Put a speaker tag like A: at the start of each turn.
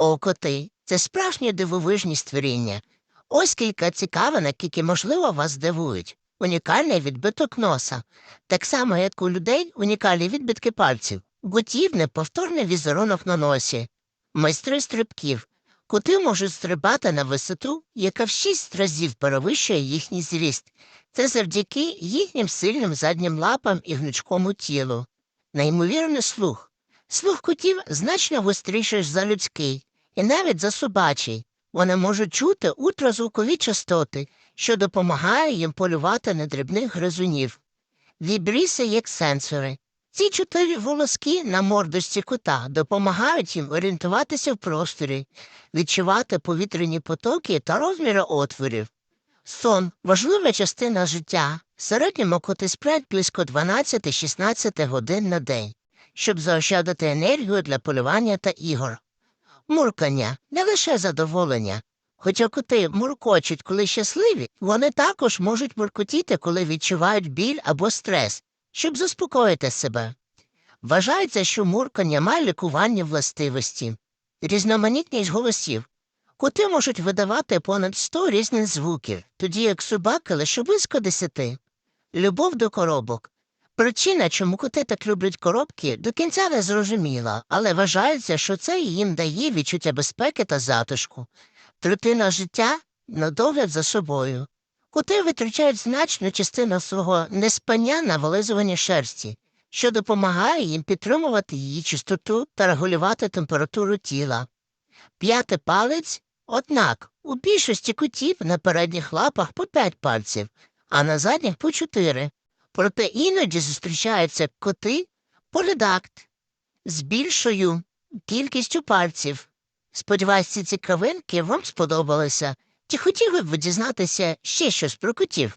A: О, коти, це справжнє дивовижні створіння. Ось кілька цікавинок, які, можливо, вас здивують. Унікальний відбиток носа. Так само, як у людей, унікальні відбитки пальців. Котів неповторний візерунок на носі. Майстри стрибків. Коти можуть стрибати на висоту, яка в шість разів перевищує їхній зріст. Це завдяки їхнім сильним заднім лапам і гнучкому тілу. Неймовірний слух. Слух котів значно гостріший за людський, і навіть за собачий. Вони можуть чути ультразвукові частоти, що допомагає їм полювати на дрібних гризунів. Вібріси як сенсори. Ці чотири волоски на мордочці кота допомагають їм орієнтуватися в просторі, відчувати повітряні потоки та розміри отворів. Сон важлива частина життя. В середньому коти сплять близько 12-16 годин на день, щоб заощадити енергію для полювання та ігор. Муркання не лише задоволення. Хоча коти муркочуть, коли щасливі, вони також можуть муркотіти, коли відчувають біль або стрес, щоб заспокоїти себе. Вважається, що муркання має лікувальні властивості, різноманітність голосів. Коти можуть видавати понад 100 різних звуків, тоді як собаки лише близько 10. Любов до коробок. Причина, чому коти так люблять коробки, до кінця не зрозуміла, але вважається, що це їм дає відчуття безпеки та затишку. Третина життя на догляд за собою. Коти витрачають значну частину свого неспання на вилизування шерсті, що допомагає їм підтримувати її чистоту та регулювати температуру тіла. П'ятий палець однак у більшості котів на передніх лапах по п'ять пальців, а на задніх по чотири. Проте іноді зустрічаються коти полідакт з більшою кількістю пальців. Сподіваюсь, ці цікавинки вам сподобалися. Чи хотіли б ви дізнатися ще щось про котів?